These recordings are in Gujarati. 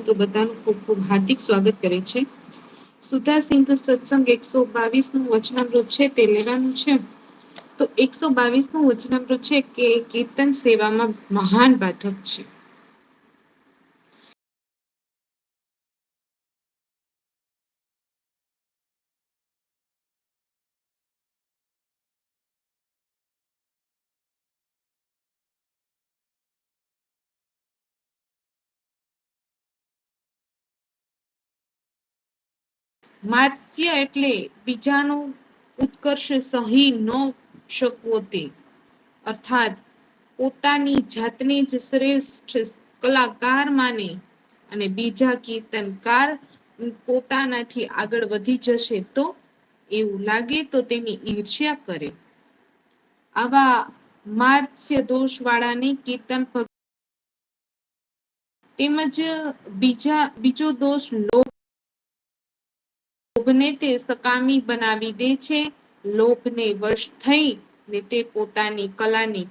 તો બધાનું ખૂબ ખૂબ હાર્દિક સ્વાગત કરે છે. સુધા સિંધુ સત્સંગ એકસો બાવીસનું વચનામૃત છે તે લેવાનું છે. તો એકસો બાવીસનું વચનામૃત છે કે કીર્તન સેવામાં મહાન બાધક છે. માત્સ્ય એટલે બીજાનો ઉત્કર્ષ સહી ન શકવો તે. અર્થાત, પોતાની જાતને જ શ્રેષ્ઠ કલાકાર માને અને બીજા કીર્તનકાર પોતાનાથી આગળ વધી જશે તો એવું લાગે તો તેની ઈર્ષ્યા કરે. આવા માર્સ્ય દોષ વાળાને કીર્તન તેમજ બીજા બીજો દોષ લો લોભને તે સકામી બનાવી દે છે. લોભને વશ થઈ ને તે પોતાની કલાની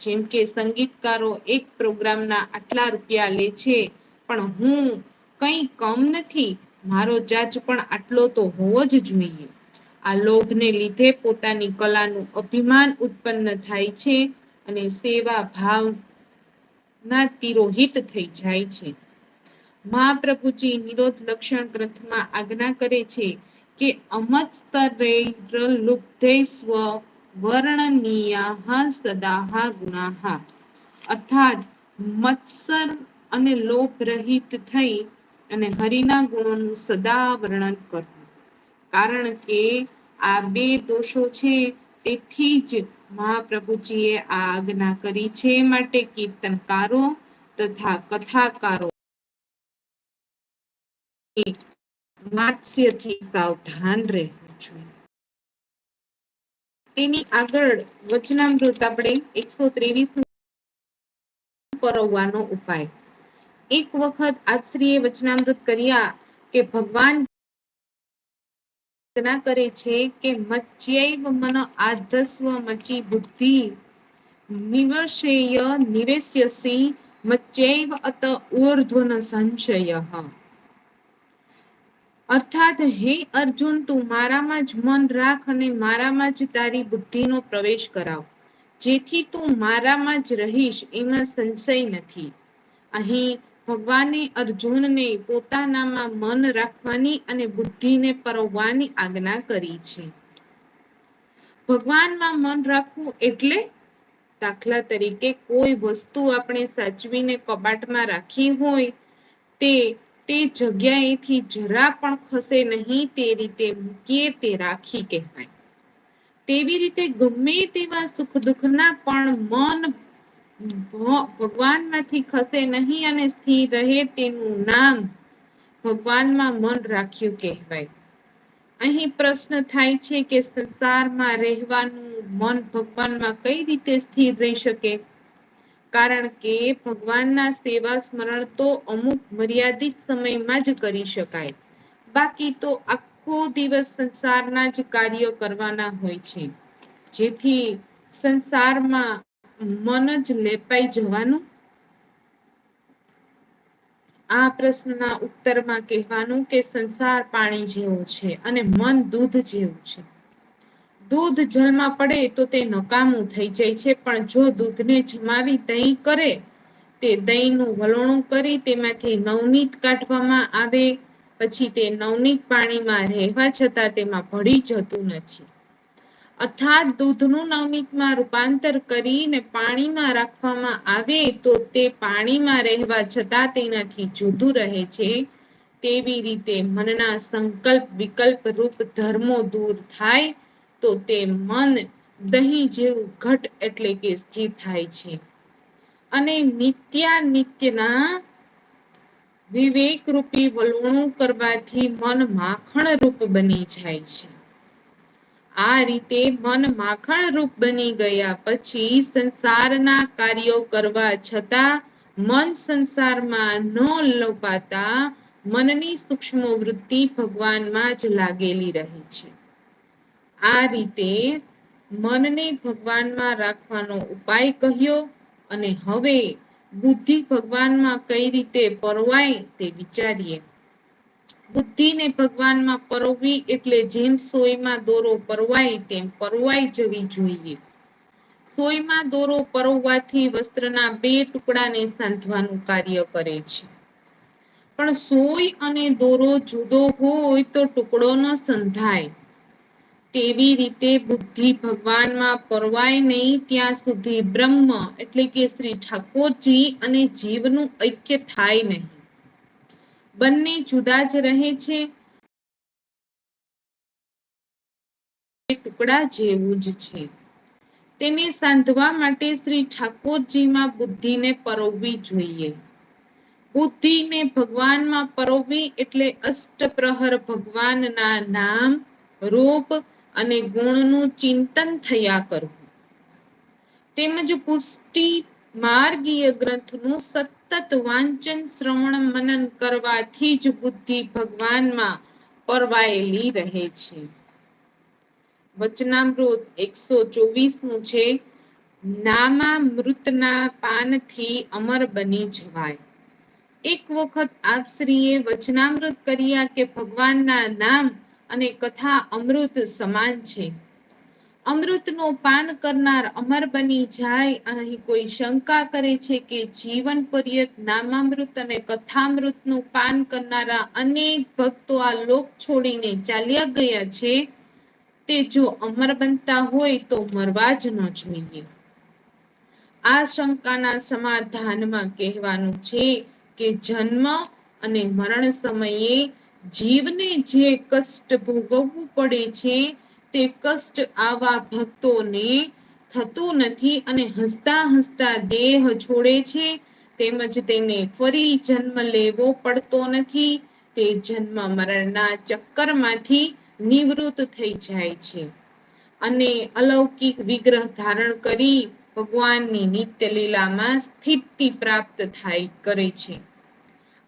જેમ કે સંગીતકારો એક પ્રોગ્રામના આટલા રૂપિયા લે છે. પણ હું કંઈ કમ નથી. મારો જાજ પણ આટલો તો હોવો જ જોઈએ. આ લોભને લીધે પોતાની કલાનું અભિમાન ઉત્પન્ન થાય છે અને સેવા ભાવ ના તિરોહિત થઈ જાય છે. મહાપ્રભુજી નિરોધ લક્ષણ ગ્રંથમાં આજ્ઞા કરે છે કે અમસ્તરે લુપ્તે સ્વ વર્ણનીયા સદાહ ગુણાહ. અર્થાત મત્સર અને લોભ રહિત થઈ અને હરિના ગુણોનું સદા વર્ણન કરવું. કારણ કે આ બે દોષો છે તેથી જ મહાપ્રભુજી એ આ આજ્ઞા કરી છે. માટે કીર્તનકારો તથા કથાકારો માત્સ્યથી સાવધાન રહેવું જોઈએ. તેની આગળ વચનામૃત આપણે એકસો ત્રેવીસ પરોવવાનો ઉપાય. એક વખત આશ્રીએ વચનામૃત કર્યા કે ભગવાન કરે છે કે મચ્યૈવ મન આધસ્વ મચી બુદ્ધિ નિવશેય નિવેશ્યસી મચ્ચૈવ અત ઉર્ધ્વન સંશય. અર્થાત, હે અર્જુન, તું મારામાં જ મન રાખ અને મારામાં જ તારી બુદ્ધિ નો પ્રવેશ કરાવ. જેથી તું મારામાં જ રહીશ એમાં સંશય નથી. અહીં ભગવાને અર્જુનને પોતાનામાં મન રાખવાની અને બુદ્ધિને પરવવાની આજ્ઞા કરી છે. ભગવાનમાં મન રાખવું એટલે દાખલા તરીકે કોઈ વસ્તુ આપણે સાચવીને કબાટમાં રાખી હોય, તે તે જગ્યાએથી જરા પણ ખસે નહીં તે રીતે મૂકીએ તે રાખી કહેવાય. તેવી રીતે ગમે તેવા સુખ દુઃખના પણ મન ભગવાનમાંથી ખસે નહીં અને સ્થિર રહે તેનું નામ ભગવાનમાં મન રાખ્યું કહેવાય. અહીં પ્રશ્ન થાય છે કે સંસારમાં રહેવાનું મન ભગવાનમાં કઈ રીતે સ્થિર રહી શકે? કારણ કે ભગવાનના સેવા સ્મરણ તો અમુક મર્યાદિત સમયમાં જ કરી શકાય. બાકી તો આખો દિવસ સંસારના જ કાર્યો કરવાના હોય છે. જેથી સંસારમાં મન જ લેપાઈ જવાનું. આ પ્રશ્નના ઉત્તરમાં કહેવાનું કે સંસાર પાણી જેવો છે અને મન દૂધ જેવું છે. દૂધ જલમાં પડે તો તે નકામું થઈ જાય છે. પણ જો દૂધને જમાવી દહીં કરે, તે દહીંનું વલોણું કરી તેમાંથી નવનીત કાઢવામાં આવે. પછી તે નવનીત પાણીમાં રહેવા છતાં તેમાં ભળી જતું નથી. અર્થાત દૂધનું નવનીતમાં રૂપાંતર કરીને પાણીમાં રાખવામાં આવે તો તે પાણીમાં રહેવા છતાં તેનાથી જુદું રહે છે. તેવી રીતે મનના સંકલ્પ વિકલ્પ રૂપ ધર્મો દૂર થાય તો તે મન દહીં જેવું ઘટ એટલે કે સ્થિર થાય છે. અને નિત્યા વિવેક રૂપી વલણું કરવાથી મન માખણ રૂપ બની જાય છે. આ રીતે મન માખણ રૂપ બની ગયા પછી સંસારના કાર્યો કરવા છતાં મન સંસારમાં ન લોપાતા મનની સૂક્ષ્મ વૃત્તિ ભગવાનમાં જ લાગેલી રહે છે. આ રીતે મનને ભગવાનમાં રાખવાનો ઉપાય કહ્યો અને હવે બુદ્ધિ ભગવાનમાં કઈ રીતે પરવાય તે વિચારીએ. બુદ્ધિને ભગવાનમાં પરોવી એટલે જેમ સોયમાં દોરો પરવાય તેમ પરવાઈ જવી જોઈએ. સોયમાં દોરો પરોવવાથી વસ્ત્રના બે ટુકડાને સાંધવાનું કાર્ય કરે છે. પણ સોય અને દોરો જુદો હોય તો ટુકડો ન સંધાય. તેવી રીતે બુદ્ધિ ભગવાનમાં પરવાય નહીં ત્યાં સુધી બ્રહ્મ એટલે કે શ્રી ઠાકોરજી અને જીવનું ઐક્ય થાય નહીં. બંને જુદા જ રહે છે. ટુકડા જેવું જ છે. તેને સાંધવા માટે શ્રી ઠાકોરજીમાં બુદ્ધિને પરોવવી જોઈએ. બુદ્ધિને ભગવાનમાં પરોવી એટલે અષ્ટપ્રહર ભગવાનના નામ, રૂપ અને ગુણનું ચિંતન થયા કરવું. તેમજ પુષ્ટિ માર્ગીય ગ્રંથનું સતત વાંચન શ્રવણ મનન કરવાથી જ બુદ્ધિ ભગવાનમાં પરવાયેલી રહે છે. વચનામૃત એકસો ચોવીસનું છે નામા મૃતના પાનથી અમર બની જવાય. એક વખત આપશ્રીએ વચનામૃત કર્યા કે ભગવાનના નામ અને કથા અમૃત સમાન છે. અમૃતનું પાન કરનાર અમર બની જાય અહીં કોઈ શંકા કરે છે કે જીવન પર્યત નામામૃત અને કથામૃતનું પાન કરનારા અનેક ભક્તો આ લોક છોડીને ચાલ્યા ગયા છે, તે જો અમર બનતા હોય તો મરવા જ ન જોઈએ. આ શંકાના સમાધાનમાં કહેવાનું છે કે જન્મ અને મરણ સમયે જીવને જે કષ્ટ ભોગવવું પડે છે, તે કષ્ટ આવા ભક્તોને થતું નથી અને હસતા હસતા દેહ છોડે છે, તેમજ તેને ફરી જન્મ લેવો પડતો નથી, તે જન્મ મરણના ચક્કરમાંથી નિવૃત્ત થઈ જાય છે. અને અલૌકિક વિગ્રહ ધારણ કરી ભગવાનની નિત્ય લીલામાં સ્થિતિ પ્રાપ્ત થાય, કરે છે.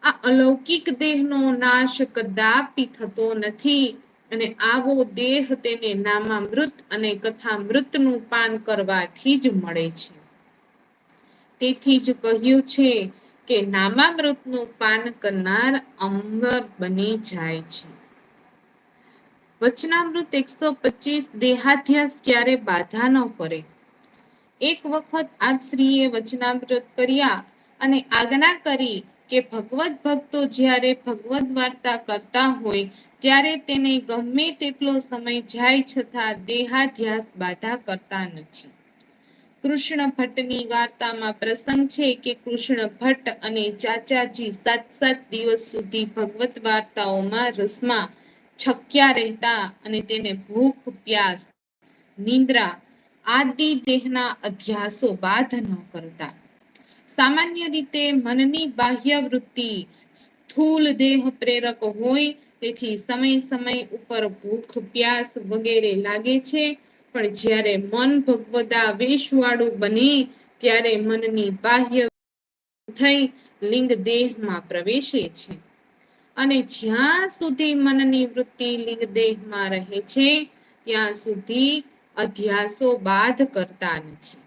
આ અલૌકિક દેહનો નાશ કદાપી થતો નથી અને આવો દેહ તેને નામામૃત અને કથામૃતનું પાન કરવાથી જ મળે છે. તેથી જ કહ્યું છે કે નામામૃતનું પાન કરનાર અમર બની જાય છે. વચનામૃત એકસો પચીસ દેહાધ્યાસ ક્યારે બાધા ન કરે એક વખત આપ શ્રીએ વચનામૃત કર્યા અને આજ્ઞા કરી કે ભગવત ભક્તો જ્યારે ભગવત વાર્તા કરતા હોય, ત્યારે તેને ગમે તેટલો સમય જાય છતાં દેહાધ્યાસ બાધા કરતા નથી. કૃષ્ણ ભટ્ટની વાર્તામાં પ્રસંગ છે કે કૃષ્ણ ભટ્ટ અને ચાચાજી સાત સાત દિવસ સુધી ભગવત વાર્તાઓમાં રસમાં છક્યા રહેતા અને તેને ભૂખ, પ્યાસ, નિંદ્રા આદિ દેહના અધ્યાસો બાધ ન કરતા. સામાન્ય રીતે મનની બાહ્ય વૃત્તિ સ્થૂલ દેહ પ્રેરક હોય, તેથી સમય સમય ઉપર ભૂખ, પ્યાસ વગેરે લાગે છે. પણ જ્યારે મન ભગવદા વેશ વાળું બને, ત્યારે મનની બાહ્ય થઈ લિંગ દેહમાં પ્રવેશે છે. અને જ્યાં સુધી મનની વૃત્તિ લિંગ દેહમાં રહે છે, ત્યાં સુધી અધ્યાસો બાધ કરતા નથી.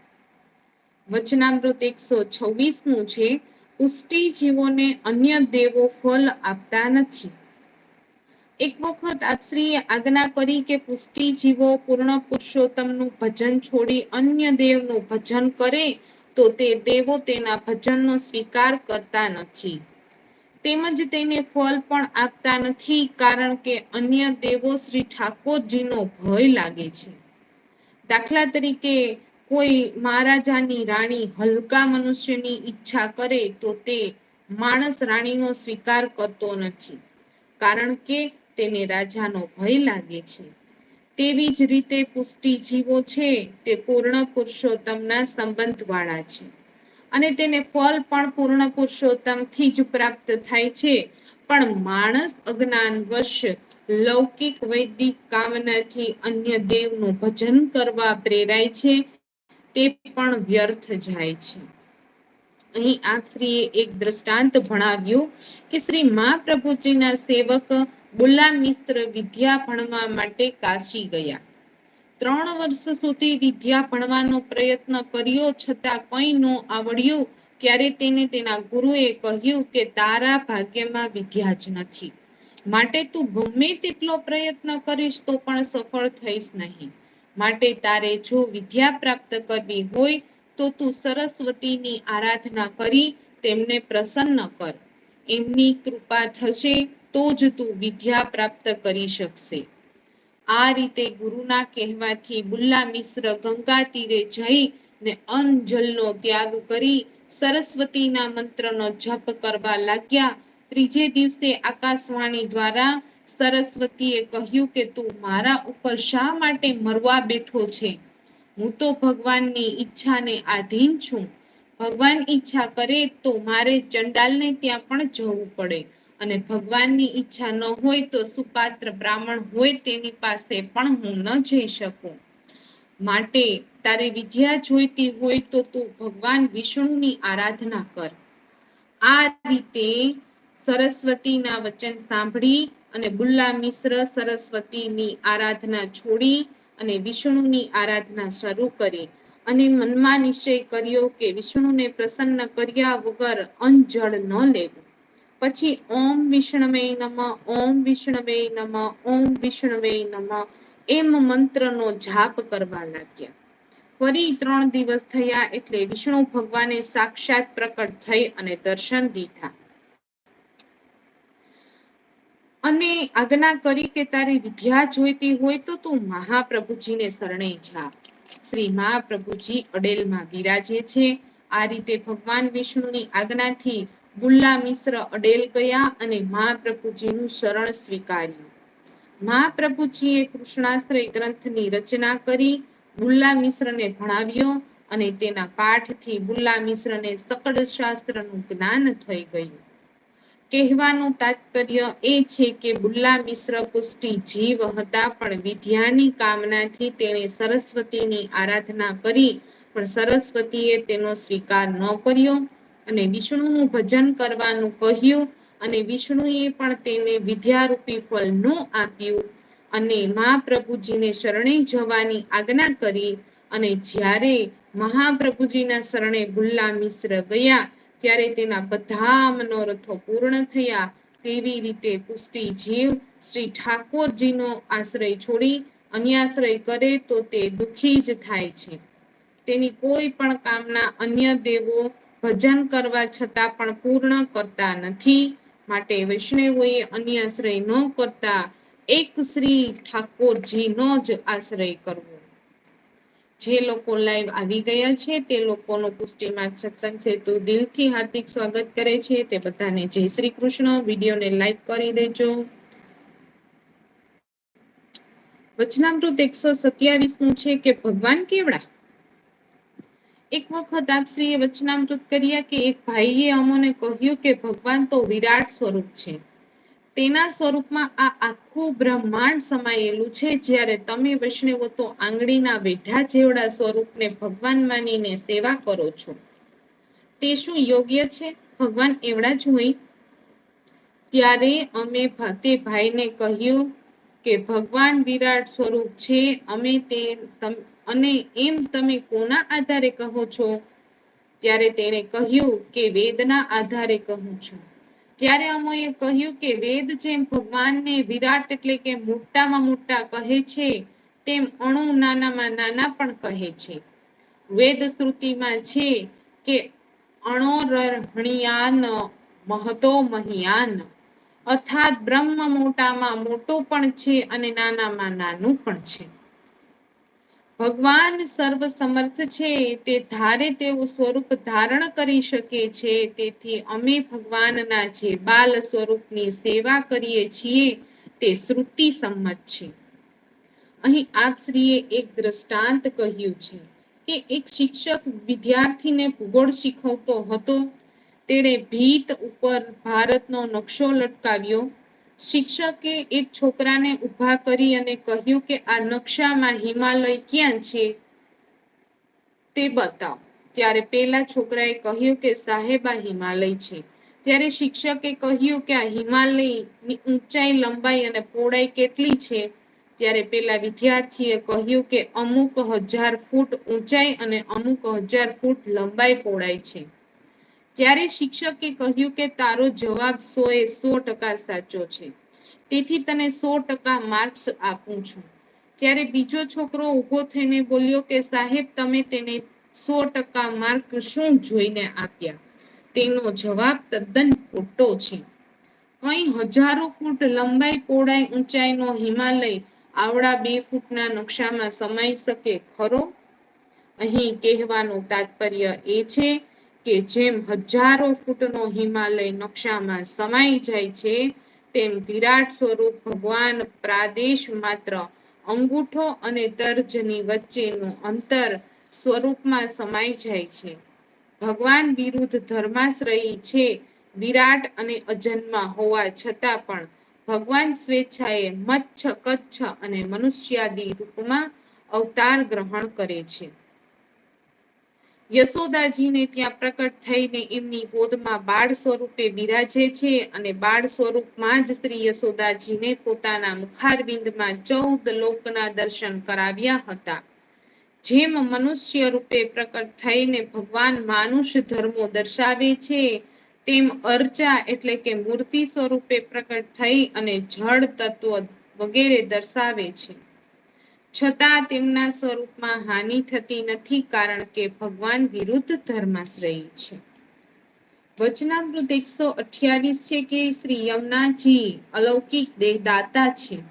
વચનામૃત એકસો છવ્વીસનું છે, પુષ્ટિ જીવોને અન્ય દેવો ફળ આપતા નથી. એક વખત આશ્રીએ આજ્ઞા કરી કે પુષ્ટિ જીવો પૂર્ણ પુરુષોત્તમનું ભજન છોડી અન્ય દેવનું ભજન કરે, તો તે દેવો તેના ભજનનો સ્વીકાર કરતા નથી. તેમજ તેને ફળ પણ આપતા નથી, કારણ કે અન્ય દેવો શ્રી ઠાકોરજીનો ભય લાગે છે. દાખલા તરીકે કોઈ મહારાજાની રાણી હલકા મનુષ્યની ઈચ્છા કરે તો તે માણસ રાણીનો સ્વીકાર કરતો નથી, કારણ કે તેને રાજાનો ભય લાગે છે. તેવી જ રીતે પુષ્ટિ જીવો છે, તે પૂર્ણ પુરુષોત્તમના સંબંધ વાળા છે અને તેને ફળ પણ પૂર્ણ પુરુષોત્તમથી જ પ્રાપ્ત થાય છે. પણ માણસ અજ્ઞાન વશ લૌકિક વૈદિક કામનાથી અન્ય દેવનું ભજન કરવા પ્રેરાય છે તે પણ વ્યર્થ જાય છે. અહીં આપ એક દ્રષ્ટાંત ભણાવ્યું કે શ્રી મહાપ્રભુજીના સેવક બુલ્લા મિશ્ર વિદ્યા ભણવા માટે કાશી ગયા. ત્રણ વર્ષ સુધી વિદ્યા ભણવાનો પ્રયત્ન કર્યો છતાં કંઈ ન આવડ્યું, ત્યારે તેને તેના ગુરુએ કહ્યું કે તારા ભાગ્યમાં વિદ્યા જ નથી. માટે તું ગમે તેટલો પ્રયત્ન કરીશ તો પણ સફળ થઈશ નહીં. માટે તારે જો વિદ્યા પ્રાપ્ત કરવી હોય તો તું સરસ્વતીની આરાધના કરી તેમને પ્રસન્ન કર. એમની કૃપા થશે તો જ તું વિદ્યા પ્રાપ્ત કરી શકશે. આ રીતે ગુરુના કહેવાથી બુલ્લા મિશ્ર ગંગા તીરે જઈ ને અનજલનો ત્યાગ કરી સરસ્વતીના મંત્રનો જપ કરવા લાગ્યા. ત્રીજે દિવસે આકાશવાણી દ્વારા સરસ્વતીએ કહ્યું કે તું મારા ઉપર શા માટે મરવા બેઠો છે? હું તો ભગવાનની ઈચ્છાને આધીન છું. ભગવાન ઈચ્છા કરે તો મારે ચંડાલને ત્યાં પણ જવું પડે. અને ભગવાનની ઈચ્છા ન હોય તો સુપાત્ર બ્રાહ્મણ હોય તેની પાસે પણ હું ન જઈ શકું. માટે તારે વિદ્યા જોઈતી હોય તો તું ભગવાન વિષ્ણુની આરાધના કર. આ રીતે સરસ્વતીના વચન સાંભળી અને બુલ્લા મિશ્ર સરસ્વતીની આરાધના છોડી અને વિષ્ણુની આરાધના શરૂ કરી. અને મનમાં નિશ્ચય કર્યો કે વિષ્ણુને પ્રસન્ન કર્યા વગર અંજળ ન લેવું. પછી ઓમ વિષ્ણવે નમ, ઓમ વિષ્ણવે નમ, ઓમ વિષ્ણવે નમ એમ મંત્રનો જાપ કરવા લાગ્યા. ફરી ત્રણ દિવસ થયા એટલે વિષ્ણુ ભગવાને સાક્ષાત પ્રકટ થઈ અને દર્શન દીધા. અને આજ્ઞા કરી કે તારી વિદ્યા જોઈતી હોય તો તું મહાપ્રભુજીને શરણે જા. શ્રી મહાપ્રભુજી અડેલમાં બિરાજે છે. આ રીતે ભગવાન વિષ્ણુની આજ્ઞાથી બુલ્લા મિશ્ર અડેલ ગયા અને મહાપ્રભુજીનું શરણ સ્વીકાર્યું. મહાપ્રભુજીએ કૃષ્ણાશ્રય ગ્રંથની રચના કરી બુલ્લા મિશ્રને ભણાવ્યો અને તેના પાઠથી બુલ્લા મિશ્રને સકળ શાસ્ત્રનું જ્ઞાન થઈ ગયું. કહેવાનું તાત્પર્ય એ છે કે બુલ્લા મિશ્ર પુષ્ટિ જીવ હતા, પણ વિદ્યાની કામનાથી તેણે સરસ્વતીની આરાધના કરી, પણ સરસ્વતીએ તેનો સ્વીકાર ન કર્યો અને વિષ્ણુનું ભજન કરવાનું કહ્યું અને વિષ્ણુએ પણ તેને વિદ્યારૂપી ફળ ન આપ્યું અને મહાપ્રભુજીને શરણે જવાની આજ્ઞા કરી અને જ્યારે મહાપ્રભુજીના શરણે બુલ્લા મિશ્ર ગયા ત્યારે તેના બધા મનોરથો પૂર્ણ થયા. તેવી રીતે પુષ્ટિ જીવ શ્રી ઠાકોરજીનો આશ્રય છોડી અન્યાશ્રય કરે તો તે દુઃખી જ થાય છે. તેની કોઈ પણ કામના અન્ય દેવો ભજન કરવા છતાં પણ પૂર્ણ કરતા નથી. માટે વૈષ્ણવોએ અન્ય આશ્રય ન કરતા. એક શ્રી ઠાકોરજીનો જ આશ્રય કરવો. જે લોકો લાઈવ આવી ગયા છે, તે લોકોનો પુષ્ટિમાં સત્સંગ સેતુ દિલથી હાર્દિક સ્વાગત કરે છે. તે બધાને જય શ્રી કૃષ્ણ. વિડીયોને લાઈક કરી દેજો. વચનામૃત એકસો સત્યાવીસનું છે કે ભગવાન કેવડા? એક વખત આપશ્રીએ વચનામૃત કર્યા કે એક ભાઈએ અમોને કહ્યું કે ભગવાન તો વિરાટ સ્વરૂપ છે. તેના સ્વરૂપમાં આ આખું બ્રહ્માંડ સમાયેલું છે. જ્યારે તમે વૈષ્ણવો તો આંગળીના વેઢા જેવડા સ્વરૂપને ભગવાન માનીને સેવા કરો છો. તે શું યોગ્ય છે? ભગવાન એવડા જ હોય. ત્યારે અમે તે ભાઈને કહ્યું કે, ભગવાન વિરાટ સ્વરૂપ છે. અમે તે અને એમ તમે કોના આધારે કહો છો? ત્યારે તેણે કહ્યું કે, વેદના આધારે કહું છું. ત્યારે અમોએ કહ્યું કે વેદ જેમ ભગવાનને વિરાટ એટલે કે મોટામાં મોટા કહે છે, તેમ અણુ નાનામાં નાના પણ કહે છે. વેદ શ્રુતિમાં છે કે અણોરહણિયાન મહતો મહિયાન. અર્થાત બ્રહ્મ મોટામાં મોટો પણ છે અને નાનામાં નાનું પણ છે. ભગવાન સર્વ સમર્થ છે, તે ધારે તેવું સ્વરૂપ ધારણ કરી શકે છે, તેથી અમે ભગવાનના જે બાલ સ્વરૂપની સેવા કરીએ છીએ, તે શ્રુતિ સંમત છે. અહીં આપશ્રીએ એક દ્રષ્ટાંત કહ્યું છે કે એક શિક્ષક વિદ્યાર્થીને ભૂગોળ શીખવતો હતો. તેણે ભીત ઉપર ભારતનો નકશો લટકાવ્યો. શિક્ષકે એક છોકરાને ઊભા કરી અને કહ્યું કે, આ નકશામાં હિમાલય ક્યાં છે? તે બતાવ. ત્યારે પેલા છોકરાએ કહ્યું કે, સાહેબ, આ હિમાલય છે. ત્યારે શિક્ષકે કહ્યું કે, આ હિમાલયની ઊંચાઈ, લંબાઈ અને પહોળાઈ કેટલી છે? ત્યારે પેલા વિદ્યાર્થીએ કહ્યું કે, અમુક હજાર ફૂટ ઊંચાઈ અને અમુક હજાર ફૂટ લંબાઈ, પહોળાઈ છે. ત્યારે શિક્ષકે કહ્યું કે તારો જવાબ સો એ સો ટકા સાચો છે, તેથી તને સો ટકા માર્ક્સ આપું છું. ત્યારે બીજો છોકરો ઊભો થઈને બોલ્યો કે, સાહેબ, તમે તેને સો ટકા માર્ક શું જોઈને આપ્યા? તેનો જવાબ તદ્દન ખોટો છે. અહીં હજારો ફૂટ લંબાઈ પહોળાઈ ઊંચાઈનો હિમાલય આવડા બે ફૂટના નકશામાં સમાઈ શકે ખરો? અહીં કહેવાનું તાત્પર્ય એ છે કે જેમ હજારો ફૂટનો હિમાલય નકશામાં સમાઈ જાય છે, તેમ વિરાટ સ્વરૂપ ભગવાન પ્રાદેશ માત્ર અંગૂઠો અને તર્જની વચ્ચેનું અંતર સ્વરૂપમાં સમાઈ જાય છે. ભગવાન વિરુદ્ધ ધર્માશ્રયી છે, વિરાટ અને અજન્મા હોવા છતાં પણ ભગવાન સ્વેચ્છાએ મચ્છ, કચ્છ અને મનુષ્યાદી રૂપમાં અવતાર ગ્રહણ કરે છે. યશોદાજીને ત્યાં પ્રકટ થઈને એમની ગોદમાં બાળ સ્વરૂપે બિરાજે છે અને બાળ સ્વરૂપમાં જ શ્રી યશોદાજીને પોતાના મુખારબિંદમાં ચૌદ લોકના દર્શન કરાવ્યા હતા. જેમ મનુષ્ય રૂપે પ્રકટ થઈને ભગવાન માનુષ ધર્મો દર્શાવે છે, તેમ અર્ચા એટલે કે મૂર્તિ સ્વરૂપે પ્રકટ થઈ અને જળ તત્વ વગેરે દર્શાવે છે. છતાં તેમના સ્વરૂપમાં હાનિ થતી નથી કારણ કે ભગવાન વિરુદ્ધ ધર્માશ્રયી છે. વચનામૃત એકસો અઠ્યાવીસ છે કે શ્રી યમુનાજી અલૌકિક દેહદાતા છે.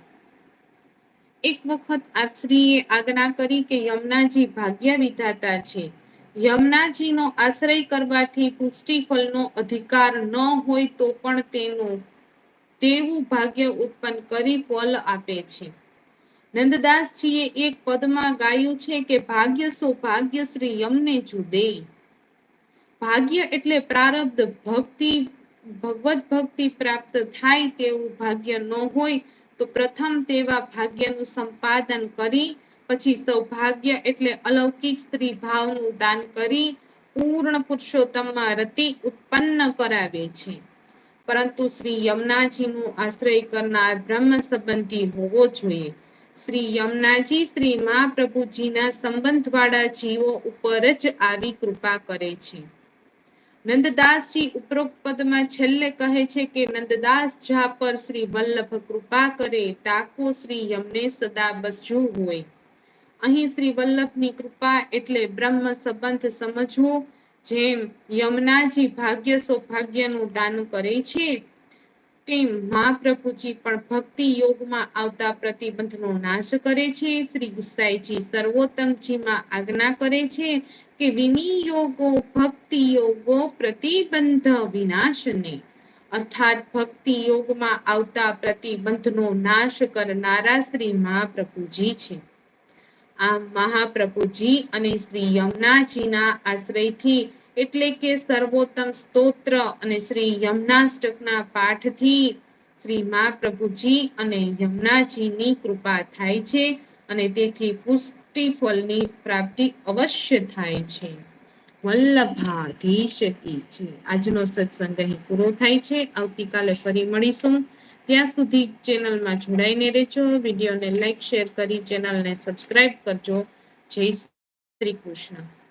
એક વખત આશ્રીએ આજ્ઞા કરી કે યમુનાજી ભાગ્ય વિધાતા છે. યમુનાજીનો આશ્રય કરવાથી પુષ્ટિફળનો અધિકાર ન હોય તો પણ તેનું તેવું ભાગ્ય ઉત્પન્ન કરી ફળ આપે છે. નંદદાસજીએ એક પદમાં ગાયું છે કે, ભાગ્ય સૌભાગ્ય શ્રી યમને જુદે. ભાગ્ય એટલે પ્રારબ્ધ ભક્તિ ભગવત ભક્તિ પ્રાપ્ત થાય તેવું ભાગ્ય ન હોય તો પ્રથમ તેવા ભાગ્યનું સંપાદન કરી, પછી સૌભાગ્ય એટલે અલૌકિક સ્ત્રી ભાવનું દાન કરી, પૂર્ણ પુરુષોત્તમમાં રતિ ઉત્પન્ન કરાવે છે. પરંતુ શ્રી યમુનાજીનું આશ્રય કરનાર બ્રહ્મ સંબંધી હોવો જોઈએ. શ્રી યમુનાજી શ્રી મહાપ્રભુજીના સંબંધવાળા જીવો ઉપર જ આવી કૃપા કરે છે. નંદદાસજી ઉપરોક્ત પદમાં છેલ્લે કહે છે કે નંદદાસ જા પર શ્રી વલ્લભ કૃપા કરે તાકો શ્રી યમને સદા બસજુ હોય. અહીં શ્રી વલ્લભની કૃપા એટલે બ્રહ્મ સંબંધ સમજવું, જેમ યમુનાજી ભાગ્ય સૌભાગ્યનું દાન કરે છે તેમ મહાપ્રભુજી પણ ભક્તિ યોગમાં આવતા પ્રતિબંધનો નાશ કરે છે. શ્રી ગુસાઈજી સર્વોત્તમજીમાં આજ્ઞા કરે છે કે વિનિયોગો, ભક્તિ યોગો પ્રતિબંધ વિનાશને. અર્થાત ભક્તિ યોગમાં આવતા પ્રતિબંધનો નાશ કરનારા શ્રી મહાપ્રભુજી છે. આ મહાપ્રભુજી અને શ્રી યમુનાજીના આશ્રયથી એટલે કે સર્વોત્તમ સ્તોત્ર અને શ્રી યમનાષ્ટકના પાઠથી શ્રી મહાપ્રભુજી અને યમુનાજીની કૃપા થાય છે અને તેથી પુષ્ટિ ફળની પ્રાપ્તિ અવશ્ય થાય છે. વલ્લભાધીશ કી છે આજનો સત્સંગ અહીં પૂરો થાય છે. આવતીકાલે ફરી મળીશું. ત્યાં સુધી ચેનલમાં જોડાઈને રહેજો. વિડીયોને લાઈક, શેર કરી ચેનલને સબસ્ક્રાઇબ કરજો. જય શ્રી કૃષ્ણ.